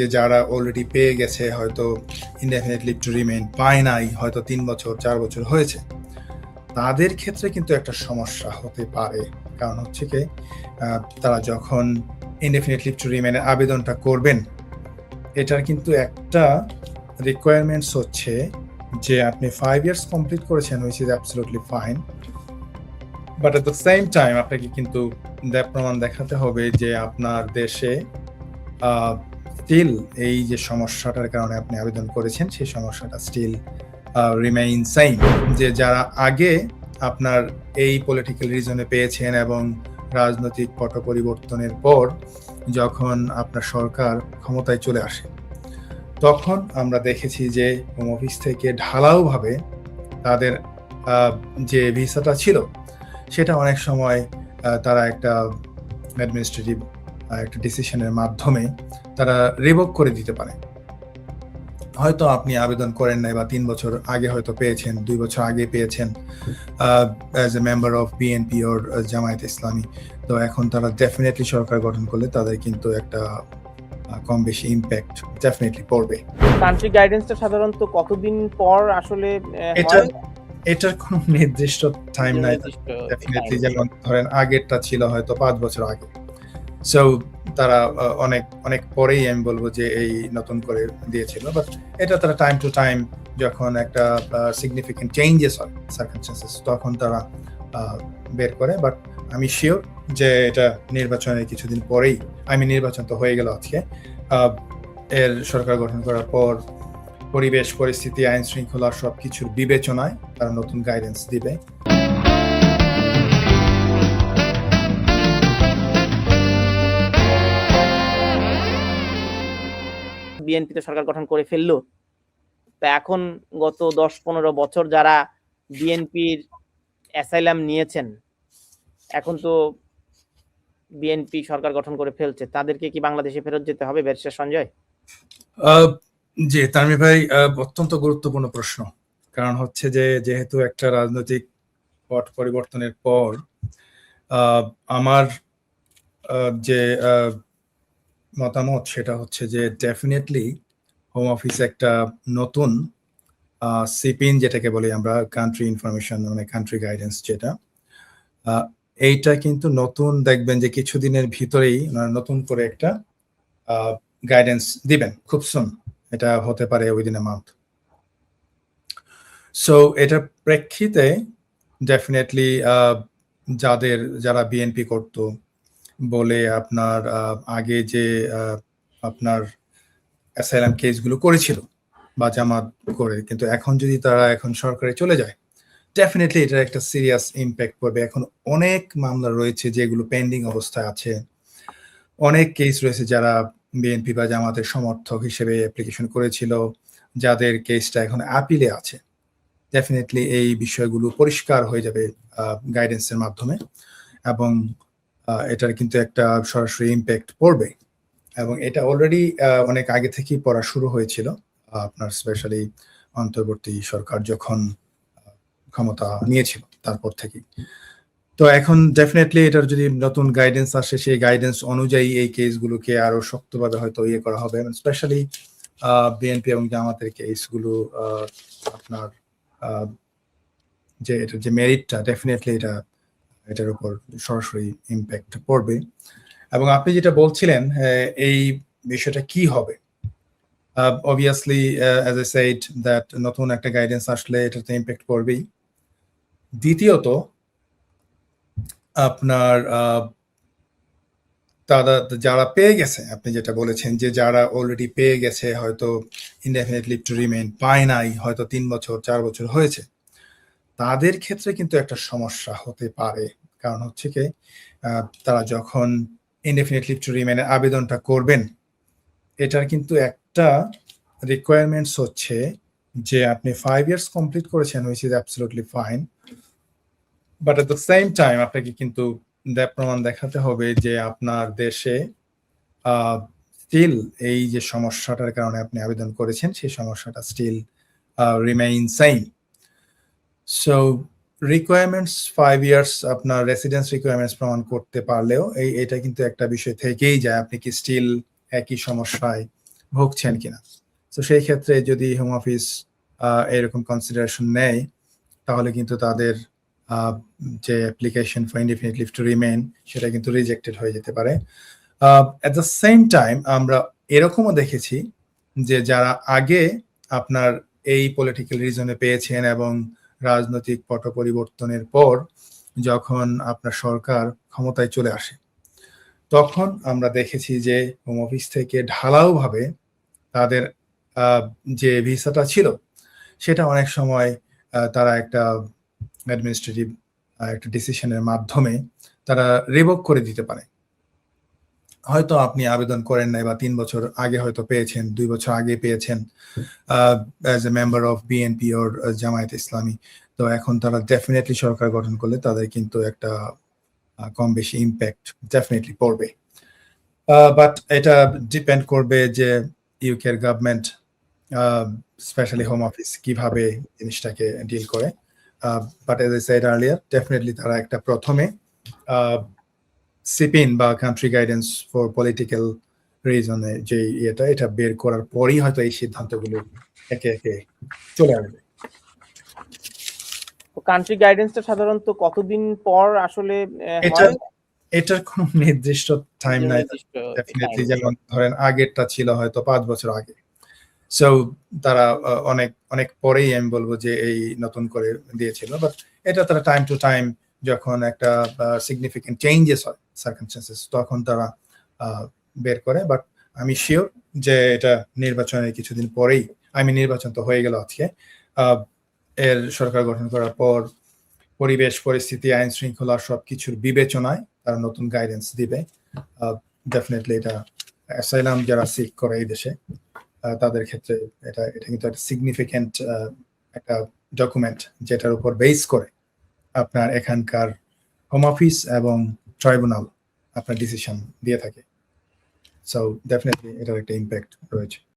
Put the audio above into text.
যে যারা অলরেডি পেয়ে গেছে, হয়তো ইনডেফিনেট লিভ টু রিমেইন পায় নাই, হয়তো তিন বছর, চার বছর হয়েছে। তাদের ক্ষেত্রে কিন্তু একটা সমস্যা হতে পারে। কারণ হচ্ছে কি তারা যখন ইনডেফিনেট লিভ টু রিমেইনের আবেদনটা করবেন, এটার কিন্তু একটা রিকোয়ারমেন্টস হচ্ছে যে আপনি ফাইভ ইয়ার্স কমপ্লিট করেছেন which is absolutely fine but at the same time আপনাকে কিন্তু প্রমাণ দেখাতে হবে যে আপনার দেশে স্টিল এই যে সমস্যাটার কারণে আপনি আবেদন করেছেন, সেই সমস্যাটা স্টিল রিমেইন সেম যে যারা আগে আপনার এই পলিটিক্যাল রিজনে পেয়েছেন এবং রাজনৈতিক পট পরিবর্তনের পর যখন আপনার সরকার ক্ষমতায় চলে আসে, তখন আমরা দেখেছি যে হোম অফিস থেকে ঢালাওভাবে তাদের যে ভিসাটা ছিল, সেটা অনেক সময় তারা একটা অ্যাডমিনিস্ট্রেটিভ একটা ডিসিশনের মাধ্যমে তারা রিভোক করে দিতে পারে। হয়তো আপনি আবেদন করেন নাই বা তিন বছর আগে হয়তো পেয়েছেন দুই বছর আগে পেয়েছেন as a member of BNP or Jamaat Islami তো এখন তারা ডেফিনেটলি সরকার গঠন করলে তাদের কিন্তু একটা কম বেশি ইম্প্যাক্ট ডেফিনেটলি পড়বে। কান্ট্রি গাইডেন্সটা সাধারণত কতদিন পর আসলে এটা এটার কোনো নির্দিষ্ট টাইম নাই। ডেফিনেটলি যেমন ধরেন আগেরটা ছিল হয়তো পাঁচ বছর আগে। সো তারা অনেক অনেক পরেই আমি বলব যে এই নতুন করে দিয়েছিল। বাট এটা তারা টাইম টু টাইম যখন একটা সিগনিফিকেন্ট চেঞ্জেস হয় সার্কামস্টেন্সেস তখন তারা বের করে। বাট আমি শিওর যে এটা নির্বাচনের কিছুদিন পরেই আমি নির্বাচন তো হয়ে গেল আজকে এর সরকার গঠন করার পর পরিবেশ, পরিস্থিতি, আইন শৃঙ্খলা সব কিছুর বিবেচনায় তারা নতুন গাইডেন্স দিবে। বিএনপি তো সরকার গঠন করে ফেলল। তা এখন গত দশ পনেরো বছর যারা বিএনপির অ্যাসাইলাম নিয়েছেন, এখন তো বিএনপি সরকার গঠন করে ফেলছে, তাদেরকে কি বাংলাদেশে ফেরত যেতে হবে ব্যারিস্টার সঞ্জয়? জি তানভীর ভাই অত্যন্ত গুরুত্বপূর্ণ প্রশ্ন। কারণ হচ্ছে যে, যেহেতু একটা রাজনৈতিক পট পরিবর্তনের পর আমার যে মতামত সেটা হচ্ছে যে ডেফিনেটলি হোম অফিস একটা নতুন সিপিন যেটাকে বলি আমরা কান্ট্রি ইনফরমেশন মানে কান্ট্রি গাইডেন্স যেটা এইটা কিন্তু নতুন দেখবেন যে কিছুদিনের ভিতরেই নতুন করে একটা গাইডেন্স দিবেন খুব সুন এটা হতে পারে উইদিন এ মান্থ সো এটার প্রেক্ষিতে ডেফিনেটলি যাদের, যারা বিএনপি করত বলে আপনার আগে যে আপনার অ্যাসাইলাম কেসগুলো করেছিল বা জামাত করে, কিন্তু এখন যদি তারা এখন সরকারে চলে যায় ডেফিনেটলি এটার একটা সিরিয়াস ইম্প্যাক্ট পড়বে। এখন অনেক মামলা রয়েছে যেগুলো পেন্ডিং অবস্থায় আছে। অনেক কেস রয়েছে যারা বিএনপি বা জামাতের সমর্থক হিসেবে অ্যাপ্লিকেশন করেছিল, যাদের কেসটা এখন আপিলে আছে। ডেফিনেটলি এই বিষয়গুলো পরিষ্কার হয়ে যাবে গাইডেন্সের মাধ্যমে। এবং এটার কিন্তু একটা সরাসরি ইম্প্যাক্ট পড়বে এবং এটা অলরেডি অনেক আগে থেকেই পড়া শুরু হয়েছিল। আপনার স্পেশালি অন্তর্বর্তী সরকার যখন ক্ষমতা নিয়েছিল, তারপর থেকেই। তো এখন ডেফিনেটলি এটার যদি নতুন গাইডেন্স আসে, সেই গাইডেন্স অনুযায়ী এই কেসগুলোকে আরও শক্তভাবে হয়তো ইয়ে করা হবে। স্পেশালি বিএনপি এবং জামাতের কেসগুলো আপনার যে এটা যে মেরিটটা ডেফিনেটলি এটা এটার উপর সরাসরি ইম্প্যাক্ট পড়বে। এবং আপনি যেটা বলছিলেন এই বিষয়টা কি হবে? Obviously as I said that নতুন একটা গাইডেন্স আসলে এটাতে ইম্প্যাক্ট পড়বেই। দ্বিতীয়ত, আপনার তারা যারা পেয়ে গেছে, আপনি যেটা বলেছেন যে যারা অলরেডি পেয়ে গেছে, হয়তো ইনডেফিনেট লিভ টু রিমেইন পায় নাই, হয়তো তিন বছর, চার বছর হয়েছে তাদের ক্ষেত্রে কিন্তু একটা সমস্যা হতে পারে। কারণ হচ্ছে কি তারা যখন ইনডেফিনেট লিভ টু রিমেইনের আবেদনটা করবেন, এটার কিন্তু একটা রিকোয়ারমেন্টস হচ্ছে যে আপনি ফাইভ ইয়ার্স কমপ্লিট করেছেন which is absolutely fine but at the same time আপনাকে কিন্তু প্রমাণ দেখাতে হবে যে আপনার দেশে স্টিল এই যে সমস্যাটার কারণে আপনি আবেদন করেছেন, সেই সমস্যাটা still remain same so requirements five years আপনার রেসিডেন্স রিকোয়ারমেন্টস প্রমাণ করতে পারলেও এই, এটা কিন্তু একটা বিষয় থেকেই যায়, আপনি কি স্টিল একই সমস্যায় ভুগছেন কিনা। তো সেই ক্ষেত্রে যদি হোম অফিস এরকম কনসিডারেশন নেয়, তাহলে কিন্তু তাদের যে application for indefinite leave to remain সেটা কিন্তু রিজেক্টেড হয়ে যেতে পারে। অ্যাট দ্য সেম টাইম আমরা এরকমও দেখেছি যে যারা আগে আপনার এই পলিটিক্যাল রিজনে পেয়েছেন এবং রাজনৈতিক পট পরিবর্তনের পর যখন আপনার সরকার ক্ষমতায় চলে আসে, তখন আমরা দেখেছি যে হোম অফিস থেকে ঢালাওভাবে তাদের যে ভিসাটা ছিল, সেটা অনেক সময় তারা একটা অ্যাডমিনিস্ট্রেটিভ একটা ডিসিশনের মাধ্যমে তারা রিভোক করে দিতে পারে। হয়তো আপনি আবেদন করেন নাই বা তিন বছর আগে হয়তো পেয়েছেন, দুই বছর আগে পেয়েছেন as a member of BNP or Jamaat Islami তো এখন তারা ডেফিনেটলি সরকার গঠন করলে তাদের কিন্তু একটা কম বেশি ইম্প্যাক্ট ডেফিনেটলি পড়বে। বাট এটা ডিপেন্ড করবে যে ইউকের গভর্নমেন্ট স্পেশালি হোম অফিস কীভাবে জিনিসটাকে ডিল করে। But as I said earlier definitely তারা একটা প্রথমে সিপিন বা কান্ট্রি গাইডেন্স ফর পলিটিক্যাল রিজনে যে ইয়েটা এটা বের করার পরই হয়তো এই সিদ্ধান্তগুলো একে একে চলে আসবে। কান্ট্রি গাইডেন্সটা সাধারণত কতদিন পর আসলে এটা এটার কোনো নির্দিষ্ট টাইম নাই। ডেফিনেটলি যেমন ধরেন আগেরটা ছিল হয়তো পাঁচ বছর আগে। সো তারা অনেক অনেক পরেই আমি বলব যে এই নতুন করে দিয়েছিল। বাট এটা তারা টাইম টু টাইম যখন একটা সিগনিফিকেন্ট চেঞ্জেস হয় সার্কামস্টেন্সেস তখন তারা বের করে। বাট আমি শিওর যে এটা নির্বাচনের কিছুদিন পরেই আমি নির্বাচন তো হয়ে গেল আজকে এর সরকার গঠন করার পর পরিবেশ, পরিস্থিতি, আইন শৃঙ্খলা সবকিছুর বিবেচনায় তারা নতুন গাইডেন্স দিবে। ডেফিনেটলি এটা অ্যাসাইলাম যারা সিক করে এই দেশে তাদের ক্ষেত্রে এটা এটা কিন্তু একটা সিগনিফিক্যান্ট একটা ডকুমেন্ট যেটার উপর বেস করে। আপনার এখানকার হোম অফিস এবং ট্রাইব্যুনাল আপনার ডিসিশন দিয়ে থাকে। সো ডেফিনেটলি এটার একটা ইম্প্যাক্ট রয়েছে।